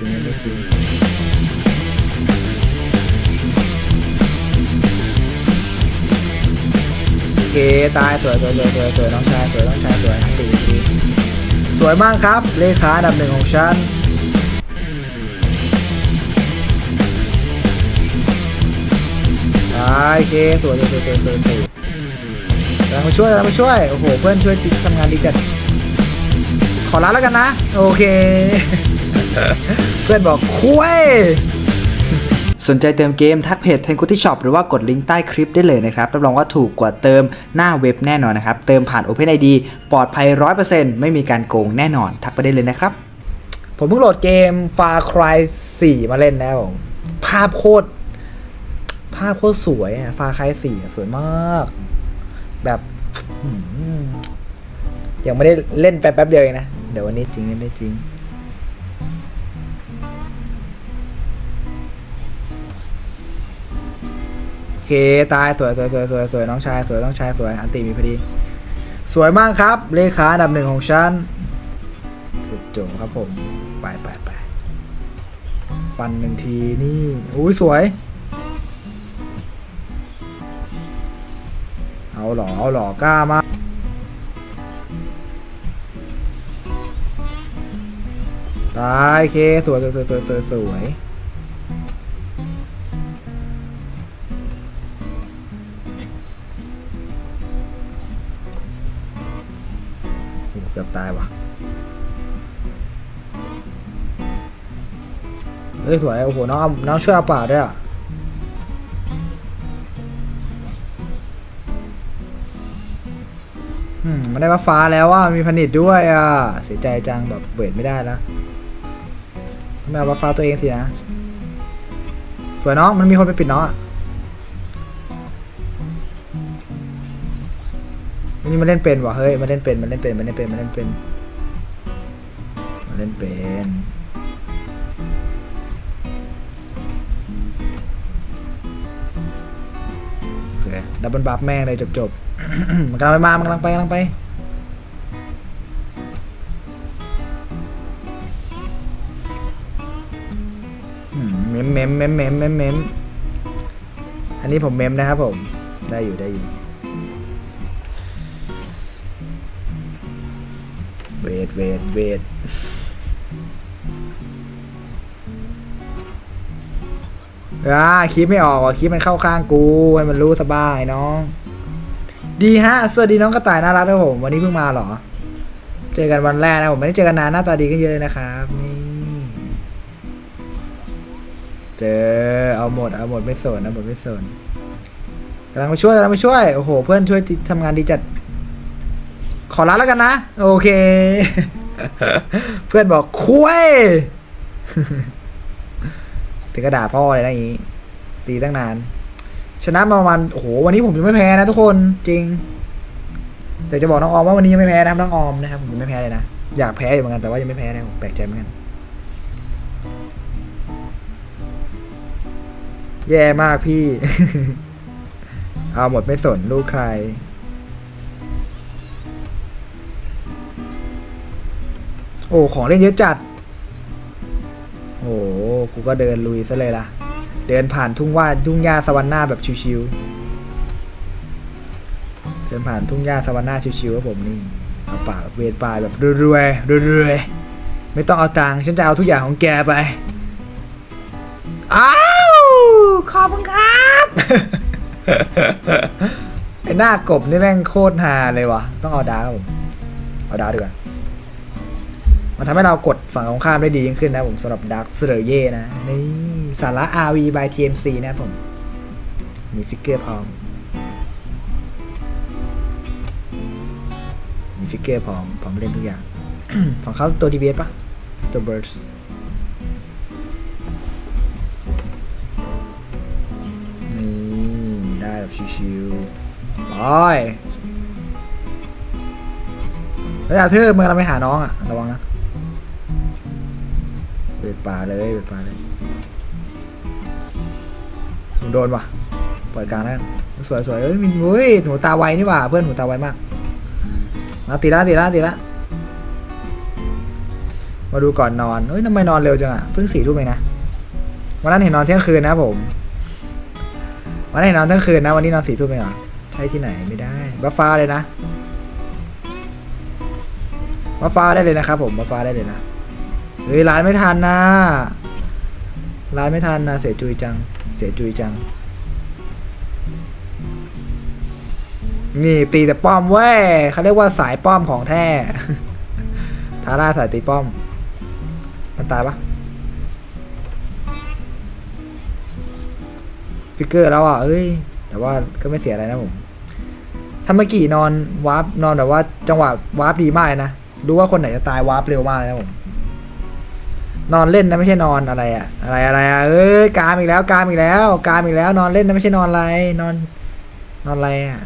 จริงเล่นได้จริงโอเคตายสวยสวยสวยสวยสวยน้องชายสวยน้องชายสวยตีตีสวยมากครับ เลขาอันดับหนึ่งของฉันตายโอเคสวยสวยสวยสวยสวยเรามาช่วยเรามาช่วย โอ้โห เพื่อนช่วยทำงานดีจัด ขอรับแล้วกันนะ โอเค เพื่อนบอกคุยสนใจเติมเกมทักเพจเทนคุตี้ช็อปหรือว่ากดลิงก์ใต้คลิปได้เลยนะครับรับรองว่าถูกกว่าเติมหน้าเว็บแน่นอนนะครับ เติมผ่าน OpenID ปลอดภัย 100%ไม่มีการโกงแน่นอน ทักไปได้เลยนะครับ ผมเพิ่งโหลดเกม Far Cry 4 มาเล่นแล้วผมภาพโคตรภาพโคตรสวยอะ Far Cry 4 สวยมาก แบบยังไม่ได้เล่นไปแป๊บเดียวเองนะ เดี๋ยววันนี้จริงเล่นได้จริง เคตายสวยสวยสวยสวยสวยน้องชายสวยน้องชายสวยอันตีมีพอดี สวยมากครับ เลขาอันดับหนึ่งของฉันสุดโจงครับผมไปไปไปปันหนึ่งทีนี่อุ้ยสวย เอาหรอเอาหรอกล้ามากตายโอเคสวยสวยสวยสวยสวย เกือบตายว่ะเฮ้ยสวยโอ้โหน้องน้องช่วยเอาป่าด้วยอะอืมมันได้มาฟ้าแล้วว่ามีผนิตด้วยอะเสียใจจังแบบเวทไม่ได้แล้วไม่เอามาฟ้าตัวเองสินะสวยน้องมันมีคนไปปิดน้องอะ นี่มันเล่นเป็นว่ะเฮ้ยมันเล่นเป็นมันเล่นเป็นมันเล่นเป็นมันเล่นเป็นมันเล่นเป็นโอเคดับเบิลบัฟแม่งเลยจบๆมันกำลังไปมามันกำลังไปกำลังไปเมมเมมเมมเมมเมมเมมอันนี้ผมเมมนะครับผม ได้อยู่ได้อยู่ เวทเวทเวทอ่าคลิปไม่ออกว่ะคลิปมันเข้าข้างกูให้มันรู้สบายน้อง ดีฮะ สวัสดีน้องกระต่ายน่ารักครับผม วันนี้เพิ่งมาเหรอ เจอกันวันแรกนะผมไม่ได้เจอกันนานหน้าตาดีขึ้นเยอะเลยนะครับนี่เจอเอาหมดเอาหมดไม่สนเอาหมดไม่สนกำลังมาช่วยกำลังมาช่วยโอ้โห เพื่อนช่วยทำงานดีจัด ขอรับแล้วกันนะ โอเค เพื่อนบอกคุยถึงกระดาพ่อเลยนะอย่างนี้ ตีตั้งนาน ชนะมาประมาณโอ้โหวันนี้ผมยังไม่แพ้นะทุกคนจริง แต่จะบอกน้องออมว่าวันนี้ยังไม่แพ้นะครับน้องออมนะครับผมยังไม่แพ้เลยนะอยากแพ้อยู่เหมือนกันแต่ว่ายังไม่แพ้นะผมแปลกใจเหมือนกันแย่มากพี่ เอาหมดไม่สนลูกใคร โอ้ ของเล่นเยอะจัด โอ้ กูก็เดินลุยซะเลยล่ะ เดินผ่านทุ่งว่าทุ่งหญ้าสวรรค์หน้าแบบชิวๆ เดินผ่านทุ่งหญ้าสวรรค์หน้าชิวๆครับผมนี่เอาป่าเวทป่ายแบบรวยๆรวยๆไม่ต้องเอาตังค์ฉันจะเอาทุกอย่างของแกไป อ้าว ขอบคุณครับไอ้หน้ากบนี่แม่งโคตรฮาเลยวะต้องเอาดาวครับผมเอาดาวดีกว่า มันทำให้เรากดฝั่งตรงข้ามได้ดียิ่งขึ้นนะผมสำหรับดักเซอร์เย่นะ นี่สาระ RV by TMC นะผม มีฟิกเกอร์พร้อม มีฟิกเกอร์พร้อมพร้อมเล่นทุกอย่าง ฝั่งเขาตัว DBS ปะตัว Birds นี่ได้แบบชิวๆไปเฮ้ยอาเธอร์มึงกำลังไปหาน้องอะระวังนะ เบ็ดป่าเลยเบ็ดป่าเลยโดนว่ะปล่อยกลางแล้วกันสวยสวยเอ้ยมินเฮ้ยหนูตาไวนี่ว่าเพื่อนหนูตาไวมากมาตีละตีละตีละมาดูก่อนนอนเฮ้ยทำไมนอนเร็วจังอะเพิ่งสี่ทุ่มเองนะวันนั้นเห็นนอนเที่ยงคืนนะผมวันนั้นเห็นนอนเที่ยงคืนนะวันนี้นอนสี่ทุ่มเองเหรอใช่ที่ไหนไม่ได้บัฟฟ้าเลยนะบัฟฟ้าได้เลยนะครับผมบัฟฟ้าได้เลยนะ เฮ้ยร้านไม่ทันนะร้านไม่ทันนะเสียจุยจัง เสียจุยจัง นี่ตีแต่ป้อมเว้ยเขาเรียกว่าสายป้อมของแท้ทาร่าสายตีป้อม มันตายปะฟิกเกอร์แล้วอะเอ้ย แต่ว่าก็ไม่เสียอะไรนะผมทามากินอนวาร์ปนอนแบบว่าจังหวะวาร์ปดีมากนะ รู้ว่าคนไหนจะตายวาร์ปเร็วมากเลยนะผม นอนเล่นนะไม่ใช่นอนอะไรอะอะไรอะไรอะเอ้ยกามอีกแล้วกามอีกแล้ว กามอีกแล้ว นอนเล่นนะไม่ใช่นอนอะไร นอนนอนอะไรอะ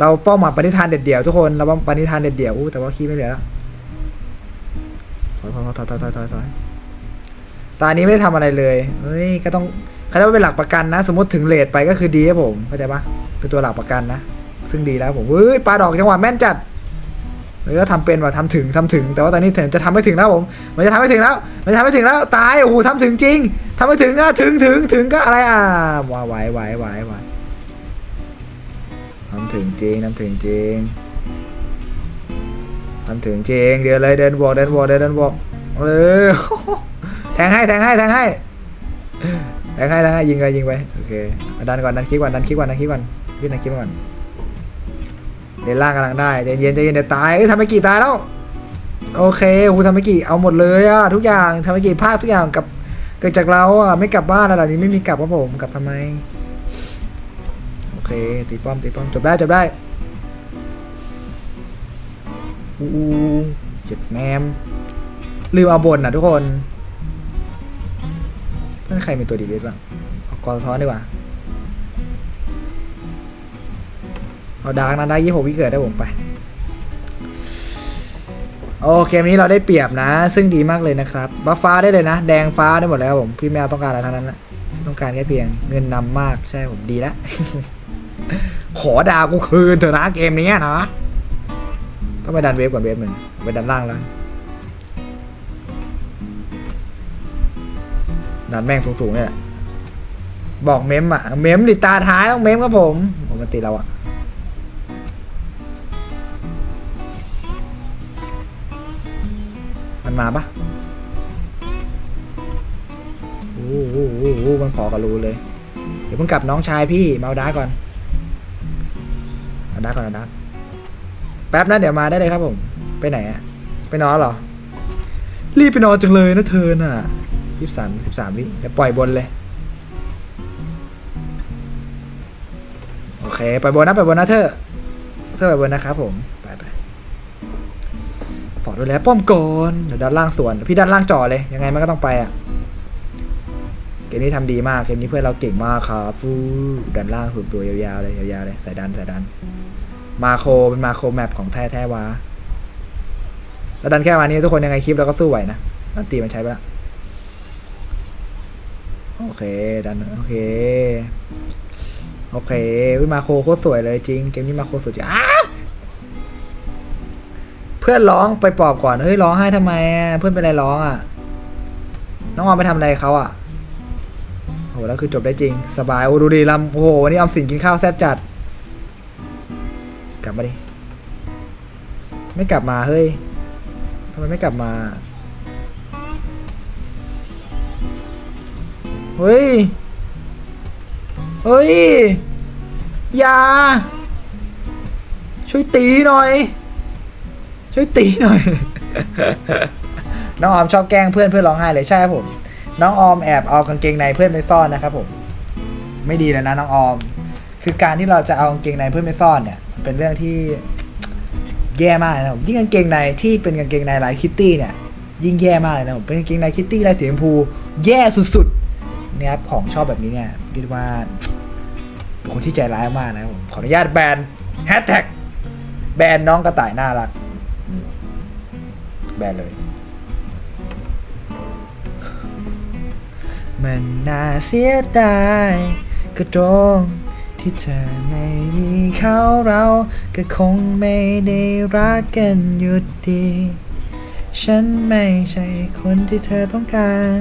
เราเป้าหมายปณิธานเด็ดเดี่ยวทุกคนเราปณิธานเด็ดเดี่ยวแต่ว่าขี้ไม่เหลือแล้วถอยถอยถอยถอยถอยถอยถอยตานี้ไม่ได้ทำอะไรเลยเฮ้ยก็ต้องเขาเรียกว่าเป็นหลักประกันนะ สมมติถึงเลทไปก็คือดีครับผมเข้าใจปะเป็นตัวหลักประกันนะ ซึ่งดีแล้วผมเฮ้ยปลาดอกจังหวะแม่นจัด เออก็ทำเป็นว่าทำถึงทำถึง แต่ว่าตอนนี้ถึงจะทำไม่ถึงแล้วผมมันจะทำไม่ถึงแล้ว มันจะทำไม่ถึงแล้วตายโอ้โหทำถึงจริงทำไม่ถึงอะถึงถึงถึงก็อะไรอะว้าไหวไหวไหวไหวทำถึงจริงทำถึงจริงทำถึงจริงเดินเลยเดินบวกเดินบวกเดินเดินบวกเออแทงให้แทงให้แทงให้แทงให้แทงให้ยิงไปยิงไปโอเคดันก่อนดันคลิกก่อนดันคลิกก่อนดันคลิกก่อนยื่นดันคลิกก่อน เดินล่างกำลังได้ใจเย็นใจเย็นเดี๋ยวตายเอ้ยทำไปกี่ตายแล้วโอเคโอ้ทำไปกี่เอาหมดเลยอะทุกอย่างทำไปกี่ภาคทุกอย่างกับเกิดจากเราอะไม่กลับบ้านแล้วเหล่านี้ไม่มีกลับครับผมกลับทำไมโอเคตีป้อมตีป้อมจบได้จบได้อู้เจ็ดแมมลืมเอาบนนะทุกคนเพื่อนใครมีตัวดีเวทบ้างเอากอท้อนดีกว่า เอาดาร์กนะได้ยี่หกวิเกิดได้ผมไป โอเกมนี้เราได้เปรียบนะ ซึ่งดีมากเลยนะครับบัฟฟ้าได้เลยนะ แดงฟ้าได้หมดแล้วผม พี่แมวต้องการอะไรทั้งนั้นแหละต้องการแค่เพียงเงินนำมากใช่ผมดีแล้ว ขอดาวกูคืนเถอะนะเกมนี้นะต้องไปดันเวฟก่อนเวฟหนึ่งไปดันล่างแล้วดันแม่งสูงๆเนี่ยบอกเมมอะ เมมดิตาท้ายต้องเมมครับผมปกติเราอะ มันมาปะโอ้โหมันพอกับรูเลย เดี๋ยวเพิ่งกลับน้องชายพี่มาเอาดาก่อนเอาดาก่อนเอาดาแป๊บนะเดี๋ยวมาได้เลยครับผม ไปไหนอะไปนอนเหรอ รีบไปนอนจังเลยนะเธอน่ะยี่สิบสามสิบสามวิเดี๋ยวปล่อยบนเลย โอเค ปล่อยบนนะปล่อยบนนะเธอ เธอปล่อยบนนะครับผม ฝอดดูแลป้อมก่อนเดี๋ยวด้านล่างสวน พี่ด้านล่างจ่อเลย ยังไงมันก็ต้องไปอะ เกมนี้ทำดีมาก เกมนี้เพื่อนเราเก่งมากครับฟูด้านล่างสุดตัวยาวๆเลย ยาวๆเลย ใสายดันใสายดัน มาโครเป็นมาโครแมปของแท้แท้วาแล้วดันแค่วันนี้ทุกคนยังไงคลิปเราก็สู้ไหวนะดันตีมันใช้ไปละโอเคดันโอเค โอเควิมาโคโคตรสวยเลยจริง เกมนี้มาโคสุดจ้า เพื่อนร้องไปปลอบก่อนเฮ้ยร้องไห้ทำไมอะเพื่อนเป็นอะไรร้องอะ น้องออมไปทำอะไรเขาอะโหแล้วคือจบได้จริง สบายโอ้ดูดีลำโอ้โหวันนี้ออมสินกินข้าวแซ่บจัด กลับมาดิไม่กลับมาเฮ้ยทำไมไม่กลับมาเฮ้ย เฮ้ยอย่าช่วยตีหน่อย ช่วยตีหน่อย น้องออมชอบแกล้งเพื่อนเพื่อนร้องไห้เลยใช่ครับผม น้องออมแอบเอากางเกงในเพื่อนไปซ่อนนะครับผม ไม่ดีเลยนะน้องออม คือการที่เราจะเอากางเกงในเพื่อนไปซ่อนเนี่ย เป็นเรื่องที่แย่มากนะผมยิ่งกางเกงในที่เป็นกางเกงในลายคิตตี้เนี่ย ยิ่งแย่มากเลยนะผมเป็นกางเกงในคิตตี้ลายสีชมพู แย่สุดๆเนี่ยครับของชอบแบบนี้เนี่ยคิดว่าเป็นคนที่ใจร้ายมากนะผมขออนุญาตแบนแฮชแท็กแบนน้องกระต่ายน่ารัก แบนเลย มันน่าเสียดายก็ตรงที่เธอไม่มีเขาเราก็คงไม่ได้รักกันหยุดดี ฉันไม่ใช่คนที่เธอต้องการ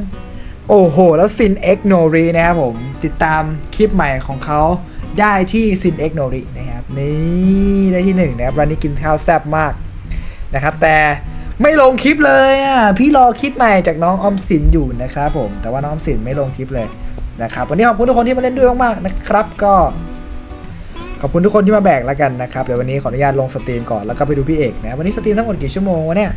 โอ้โห แล้วซินเอ็กโนรีนะครับผม ติดตามคลิปใหม่ของเขาได้ที่ซินเอ็กโนรีนะครับ นี่ ได้ที่หนึ่งนะครับวันนี้กินข้าวแซ่บมาก นะครับ แต่ไม่ลงคลิปเลยอะพี่รอคลิปใหม่จากน้องออมสินอยู่นะครับผมแต่ว่าน้องออมสินไม่ลงคลิปเลยนะครับวันนี้ขอบคุณทุกคนที่มาเล่นด้วยมากๆนะครับก็ขอบคุณทุกคนที่มาแบกแล้วกันนะครับเดี๋ยววันนี้ขออนุญาตลงสตรีมก่อนแล้วก็ไปดูพี่เอกนะวันนี้สตรีมทั้งหมดกี่ชั่วโมงวะเนี่ย